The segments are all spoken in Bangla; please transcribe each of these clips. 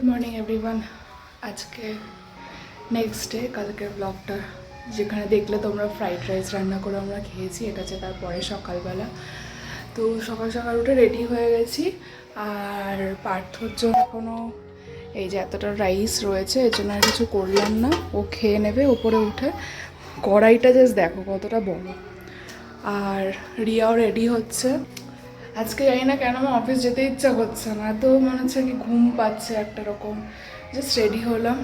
গুড মর্নিং এভরিওয়ান আজকে নেক্সট ডে কালকের ব্লগটা যেখানে দেখলে তোমরা ফ্রাইড রাইস রান্না করে আমরা খেয়েছি, এটা হচ্ছে তারপরে সকালবেলা। তো সকাল সকাল উঠে রেডি হয়ে গেছি। আর পার্থর জন্য এখনও এই যে এতটা রাইস রয়েছে, এর জন্য আর কিছু করলাম না। ও খেয়ে নেবে ওপরে উঠে। কড়াইটা জাস্ট দেখো কতটা বড়। আর রিয়াও রেডি হচ্ছে। আজকে জানি না কেন আমার অফিস যেতে ইচ্ছা করছে না। এত মনে হচ্ছে কি ঘুম পাচ্ছে একটা রকম। জাস্ট রেডি হলাম।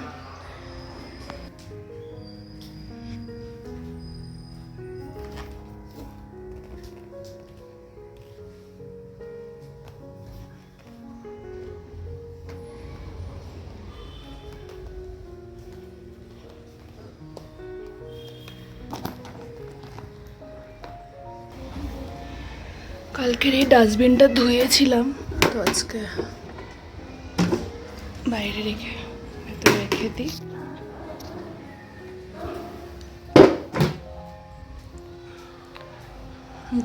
কালকের এই ডাস্টবিনটা ধুয়েছিলাম, তো আজকে বাইরে রেখে ভেতরে রেখে দিই।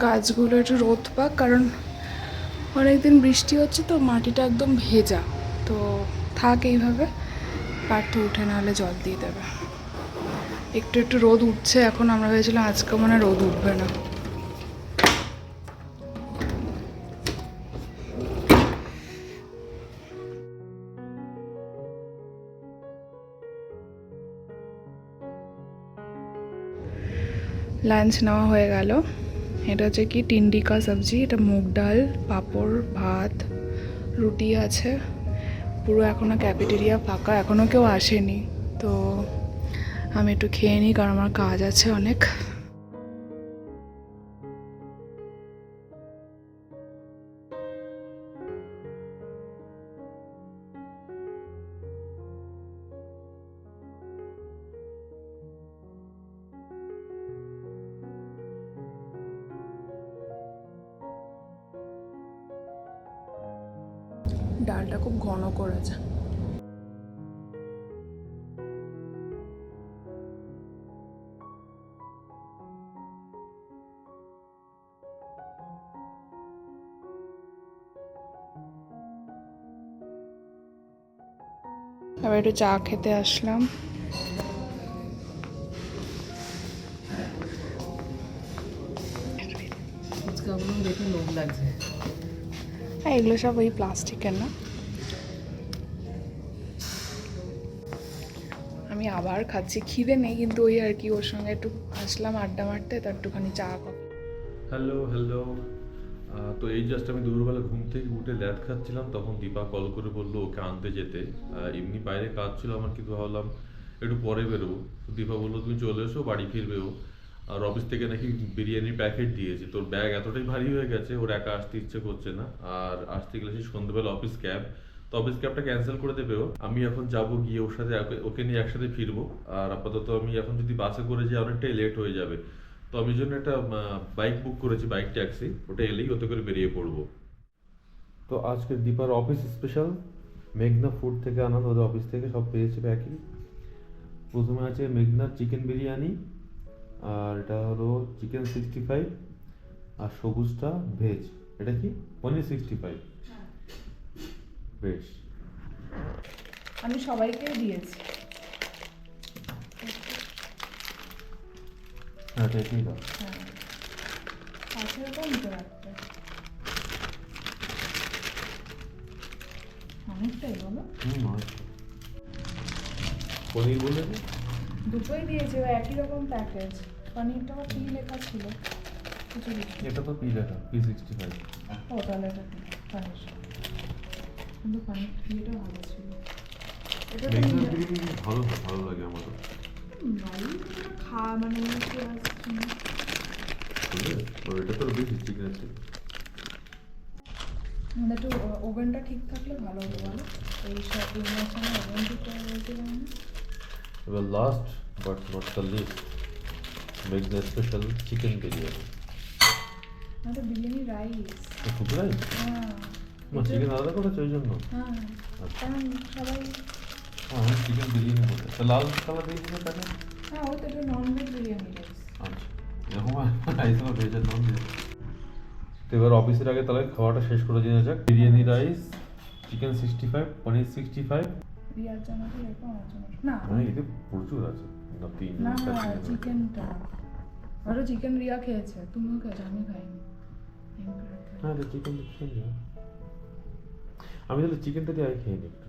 গাছগুলো একটু রোদ পাক, কারণ অনেকদিন বৃষ্টি হচ্ছে তো, মাটিটা একদম ভেজা। তো থাক এইভাবে পার্থ উঠে নাহলে জল দিয়ে দেবে। একটু একটু রোদ উঠছে, এখন আমরা ভেবেছিলাম আজকে মনে রোদ উঠবে না। লাঞ্চ নেওয়া হয়ে গেল। এটা হচ্ছে কি, টিন্ডিকা সবজি, এটা মুগ ডাল, পাঁপড়, ভাত, রুটি আছে। পুরো এখনও ক্যাফেটেরিয়া ফাঁকা এখনও কেউ আসেনি। তো আমি একটু খেয়ে নিই, কারণ আমার কাজ আছে অনেক। ডালটা খুব ঘন করে করেছে। আবার একটু চা খেতে আসলাম। লাগছে। হ্যাঁ এগুলো সব ওই প্লাস্টিকের না। আমি আবার খাচ্ছি। খিদে নেই কিন্তু ওই আর কি, ওর সঙ্গে একটু আসলাম আড্ডা মারতে তার একটুখানি চা কফি হ্যালো হ্যালো তো এই জাস্ট আমি দুপুরবেলা ঘুম থেকে উঠে ল্যাদ খাচ্ছিলাম, তখন দীপা কল করে বলল ওকে আনতে যেতে। এমনি বাইরে কাজ ছিল আমার, কিন্তু ভাবলাম একটু পরে বেরোবো। দীপা বলল, তুমি চলে এসো, বাড়ি ফিরবেও আর অফিস থেকে নাকি বিরিয়ানির প্যাকেট দিয়েছে। তোর ব্যাগ এতটাই ভারী হয়ে গেছে, ওর একা আসতে ইচ্ছে করছে না। আর আসতে গেলে সেই সন্ধ্যেবেলা অফিস ক্যাব তো অফিস ক্যাবটা ক্যান্সেল করে দেবে ও। আমি এখন যাব গিয়ে ওর সাথে ওকে- নিয়ে একসাথে ফিরবো। আর আপাতত আমি এখন যদি বাসে করে যাই, অনেকটাই লেট হয়ে যাবে। তো আমি জন্য একটা বাইক বুক করেছি বাইক ট্যাক্সি ওটা এলেই ওতে করে বেরিয়ে পড়ব। তো আজকে দীপার অফিস স্পেশাল মেঘনা ফুড থেকে আনা ওদের অফিস থেকে সব পেয়েছে প্যাকিং প্রথমে আছে মেঘনা চিকেন বিরিয়ানি। আর এটা হলো চিকেন সিক্সটি ফাইভ আর সবুজটা ভেজ এটা কি? পনির সিক্সটি ফাইভ বেশ। আমি সবাইকে দিয়েছি। হ্যাঁ এটা এটাই দাও। হ্যাঁ। অনেকটাই বলো। হুম। পনির বলে দুটোই দিয়েছে একই রকম প্যাকেজ পনিরটা পি লেখা ছিল। কিছু এটা তো পি লেখা পি সিক্সটি ফাইভ ও তাহলে এটা পনির কিন্তু পনির ইয়েটা ভালো ছিল। এটা ভালো ভালো লাগে ভালোই খা মানে এটা তো বেশি চিকেন আছে। মানে একটু ওভেনটা ঠিক থাকলে ভালো হতো বলো? এই সব ওভেন ঠিক করে বলছিলাম এবার last but not the least মেঘনা স্পেশাল চিকেন বিরিয়ানি আমাদের বিরিয়ানি রাইস শুধু রাইস হ্যাঁ চিকেন আলাদা করেছে ওই জন্য হ্যাঁ সবাই হ্যাঁ চিকেন বিরিয়ানি বলে তা লাল কালার দিয়ে দিলে তাকে হ্যাঁ ও তো এটা নন ভেজ বিরিয়ানি রাইস আচ্ছা এরকম রাইস আমার ভেজের নাম দিয়ে তো এবার অফিসের আগে তাহলে খাওয়াটা শেষ করে দিয়ে যাক। Biryani rice chicken sixty five paneer sixty five না। মানে এতে প্রচুর আছে। না। চিকেনটা। আরও চিকেন রিয়া খেয়েছে তুমিও খেয়েছো আমি খাইনি. হ্যাঁ তো চিকেন খেয়ে আমি তাহলে চিকেনটা দিয়ে আগে খেয়ে নিই একটু।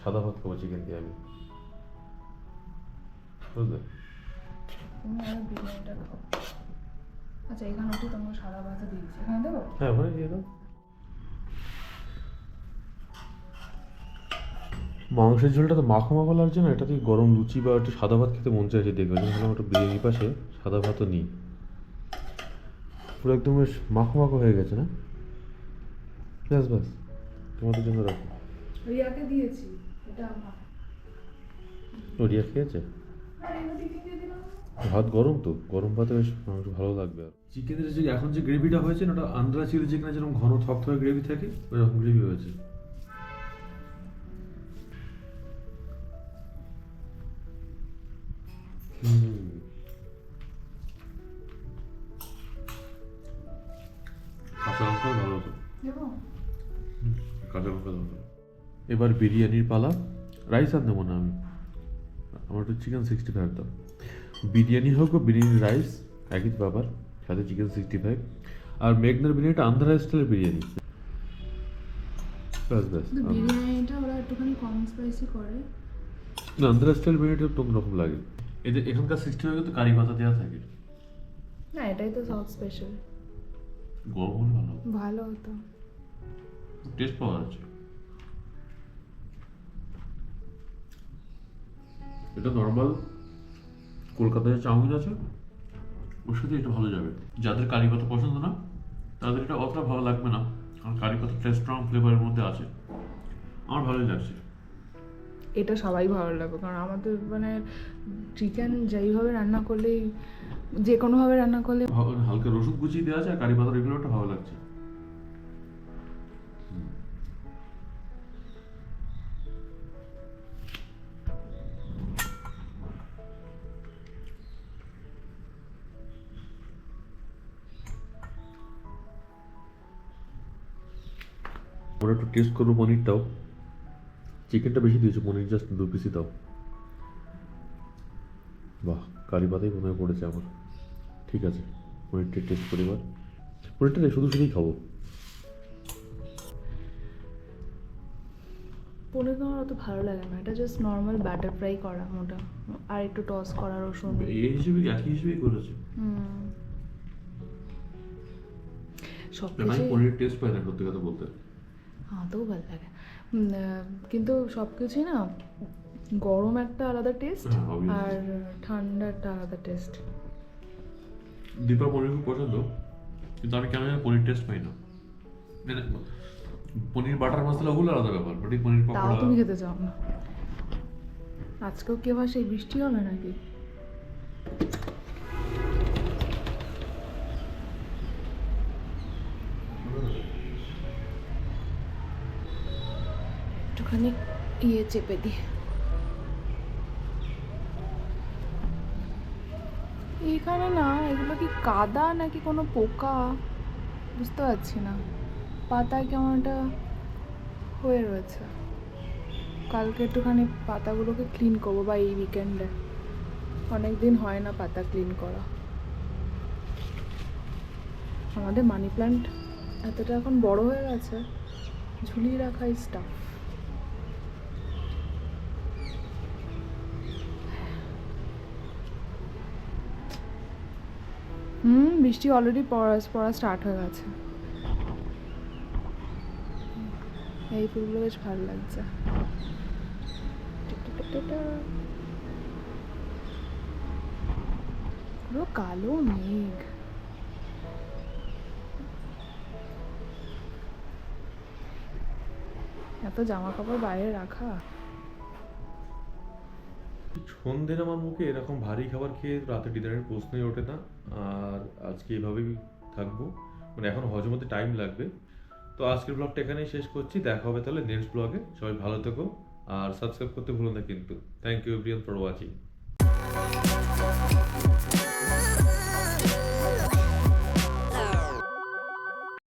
সাদা ভাত খাব চিকেন দিয়ে আমি। বুঝলে? তুমি আর বিরিয়ানিটা খাও। আচ্ছা এখানে একটু তোমাকে সাদা ভাতে দিয়েছি। এখানে দেবো? হ্যাঁ ওখানে দিয়ে দাও। মাংসের ঝোলটা তো মাখো মাখো লাগছে না এটা তুই গরম লুচি বা একটু সাদা ভাত খেতে মন চাইছে দেখবে। ভাবলাম একটু বিরিয়ানির পাশে সাদা ভাতও নিই। পুরো একদম বেশ মাখো মাখো হয়ে গেছে না? ব্যাস ব্যাস তোমাদের জন্য রাখো। রিয়াকে দিয়েছি এটা আমার। ও রিয়া খেয়েছে? ভাত গরম তো গরম ভাতে বেশ মাংস ভালো লাগবে আর। চিকেনের যে এখন যে গ্রেভিটা হয়েছে না ওটা আন্দ্রা চিলি চিকেনের যেরকম ঘন থকথকে গ্রেভি থাকে ওইরকম গ্রেভি হয়েছে। কাঁচা লঙ্কা ভালো হতো। দেবো। কাঁচা লঙ্কা এবার বিরিয়ানির পালা রাইস আর নেব না আমি। আমার একটু চিকেন সিক্সটি ফাইভ দাও। বিরিয়ানি হোক বিরিয়ানি রাইস একই বাবার সাথে চিকেন সিক্সটি ফাইভ আর মেঘনার বিরিয়ানিটা আন্ধ্রা স্টাইলের বিরিয়ানি। ব্যাস ব্যাস কিন্তু বিরিয়ানিটা ওরা একটুখানি কম স্পাইসি করে। না আন্ধ্রা স্টাইল বিরিয়ানিটা অন্য রকম লাগে। এদের এখানকার সিস্টেমে ফাইভে তো কারি পাতা দেওয়া থাকে। না এটাই তো সাউথ স্পেশাল গরম ভালো ভালো হতো। টেস্ট পাওয়া যাচ্ছে। এটা নর্মাল কলকাতায় যে চাউমিন আছে ওর সাথে এটা ভালো যাবে। যাদের কারি পাতা পছন্দ না তাদের এটা অতটা ভালো লাগবে না। কারণ কারি পাতাটা স্ট্রং ফ্লেভারের মধ্যে আছে। আমার ভালোই লাগছে। এটা সবাই ভালো লাগবে কারণ আমাদের মানে চিকেন যেইভাবে রান্না করলেই যে কোনোভাবে রান্না করলে হালকা রসুন কুচি দেওয়া আর কারি পাতা রেগুলারটা ভালো লাগছে। ওরা একটু টেস্ট করব পনিরটাও। চিকেনটা বেশি দিয়েছ পনির জাস্ট দু পিসই দাও। বাহ কারি পাতাই মনে হয় পড়েছে আমার। ঠিক আছে পনিরটা টেস্ট করি এবার। পনিরটা শুধু শুধুই খাব। পনির তো আমার অত ভালো লাগে না এটা জাস্ট নর্মাল ব্যাটার ফ্রাই করা মোটা আর একটু টস করা রসুন। এই হিসেবে একই হিসেবেই করেছে? হুম। সব আমি কিছু পনির টেস্ট পাই না সত্যি কথা বলতে। আমাতেও ভালো লাগে। কিন্তু সব কিছুই না গরম একটা আলাদা টেস্ট হ্যাঁ, আর ঠান্ডা একটা আলাদা টেস্ট দীপা পনির খুব পছন্দ কিন্তু আমি কেন জানি পনির টেস্ট পাই না। মানে পনির বাটার মশলা ওগুলো আলাদা ব্যাপার বাট এই পনির পকোড়া তুমি খেতে চাও না। আজকেও কি আবার সেই বৃষ্টি হবে নাকি? একটুখানি ইয়ে চেপে দিই এখানে না, এগুলো কি কাদা নাকি কোনো পোকা? বুঝতে পারছি না। পাতায় কেমন একটা হয়ে রয়েছে। কালকে একটুখানি পাতাগুলোকে ক্লিন করব বা এই উইকেন্ডে অনেক দিন হয় না পাতা ক্লিন করা। আমাদের মানি প্ল্যান্ট এতটা এখন বড় হয়ে গেছে, ঝুলিয়ে রাখা স্টাফ হুম, বৃষ্টি অলরেডি পড়া পড়া স্টার্ট হয়ে গেছে। এই ফুলগুলো বেশ ভালো লাগছে। পুরো কালো মেঘ। এত জামা কাপড় বাইরে রাখা? সন্ধ্যের আমার মুখে এরকম ভারী খাবার খেয়ে রাতে ডিনারের প্রশ্নই ওঠে না। আর আজকে এভাবেই থাকব। মানে এখন হজম হতে টাইম লাগবে। তো আজকের ব্লগটা এখানেই শেষ করছি। দেখা হবে তাহলে নেক্সট ব্লগে সবাই ভালো থেকো। আর সাবস্ক্রাইব করতে ভুলো না কিন্তু। Thank you everyone for watching